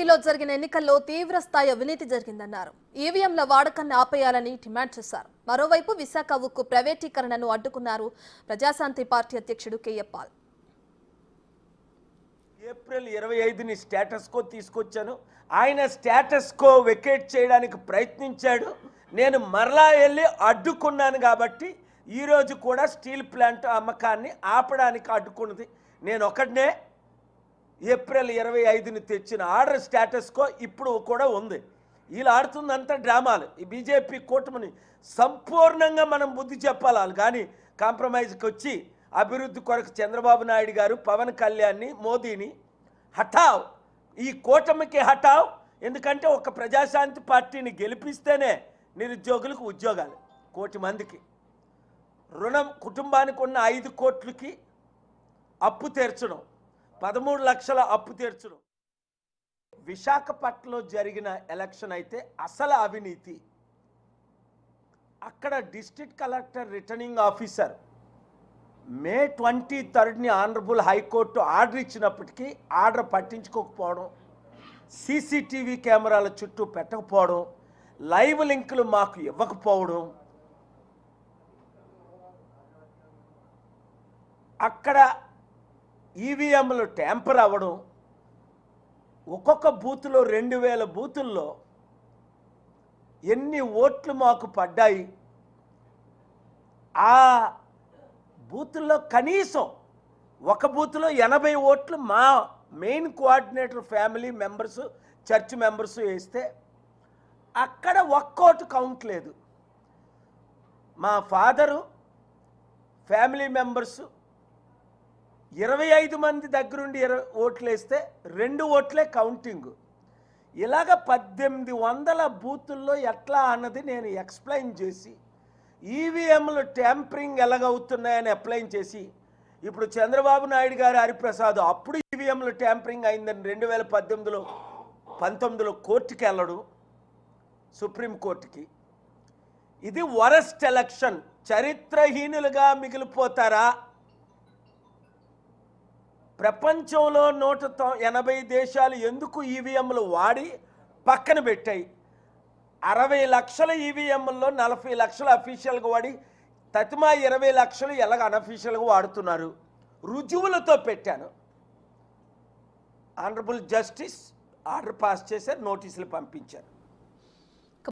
ఏపీలో జరిగిన ఎన్నికల్లో తీవ్ర స్థాయి అవినీతి జరిగిందన్నారు. ఈవీఎంల వాడకాన్ని ఆపేయాలని డిమాండ్ చేశారు. మరోవైపు విశాఖ ఉక్కు ప్రైవేటీకరణను అడ్డుకున్నారు ప్రజాశాంతి పార్టీ అధ్యక్షుడు కేఏ ఏప్రిల్ ఇరవై ఐదుని స్టేటస్ కో తీసుకొచ్చాను. ఆయన స్టేటస్ కో వెకేట్ చేయడానికి ప్రయత్నించాడు. నేను మరలా వెళ్ళి అడ్డుకున్నాను కాబట్టి ఈరోజు కూడా స్టీల్ ప్లాంట్ అమ్మకాన్ని ఆపడానికి అడ్డుకున్నది. నేను ఒకటినే ఏప్రిల్ ఇరవై ఐదుని తెచ్చిన ఆర్డర్ స్టేటస్కో ఇప్పుడు కూడా ఉంది. వీళ్ళు ఆడుతుందంతా డ్రామాలు. ఈ బీజేపీ కూటమిని సంపూర్ణంగా మనం బుద్ధి చెప్పాలి? వాళ్ళు కానీ కాంప్రమైజ్కి వచ్చి అభివృద్ధి కొరకు చంద్రబాబు నాయుడు గారు పవన్ కళ్యాణ్ని మోదీని హఠావ్. ఈ కూటమికి హఠావ్. ఎందుకంటే ఒక ప్రజాశాంతి పార్టీని గెలిపిస్తేనే నిరుద్యోగులకు ఉద్యోగాలు కోటి మందికి. రుణం కుటుంబానికి ఉన్న ఐదు కోట్లకి అప్పు తీర్చడం. పదమూడు లక్షల అప్పు తీర్చడం విశాఖపట్నంలో జరిగిన ఎలక్షన్ అయితే అసలు అవినీతి. అక్కడ district collector returning officer May twenty థర్డ్ని honourable high court order ఇచ్చినప్పటికీ ఆర్డర్ పట్టించుకోకపోవడం సీసీటీవీ కెమెరాల చుట్టూ పెట్టకపోవడం లైవ్ లింకులు మాకు ఇవ్వకపోవడం అక్కడ ఈవీఎంలు ట్యాంపర్ అవ్వడం ఒక్కొక్క బూత్లో రెండు వేల బూతుల్లో ఎన్ని ఓట్లు మాకు పడ్డాయి ఆ బూతుల్లో కనీసం ఒక బూత్లో ఎనభై ఓట్లు మా main coordinator family members church members వేస్తే అక్కడ ఒక్కోటు కౌంట్ లేదు. మా ఫాదరు ఫ్యామిలీ మెంబర్సు ఇరవై ఐదు మంది దగ్గరుండి ఇరవై ఓట్లు వేస్తే రెండు ఓట్లే కౌంటింగ్ ఇలాగ పద్దెనిమిది వందల బూతుల్లో ఎట్లా అన్నది నేను ఎక్స్ప్లెయిన్ చేసి ఈవీఎంలు ట్యాంపరింగ్ ఎలాగవుతున్నాయని అప్లైన్ చేసి ఇప్పుడు చంద్రబాబు నాయుడు గారు హరిప్రసాద్ అప్పుడు ఈవీఎంలు ట్యాంపరింగ్ అయిందని రెండు వేల పద్దెనిమిదిలో పంతొమ్మిదిలో కోర్టుకి వెళ్ళడు సుప్రీంకోర్టుకి ఇది వరస్ట్ ఎలక్షన్. చరిత్రహీనులుగా మిగిలిపోతారా? ప్రపంచంలో నూట ఎనభై దేశాలు ఎందుకు ఈవీఎంలు వాడి పక్కన పెట్టాయి? అరవై లక్షల ఈవీఎంల్లో నలభై లక్షల అఫీషియల్గా వాడి తతిమా ఇరవై లక్షలు ఎలాగ అనఫీషియల్గా వాడుతున్నారు? రుజువులతో పెట్టాను. ఆనరబుల్ జస్టిస్ ఆర్డర్ పాస్ చేశారు నోటీసులు పంపించారు.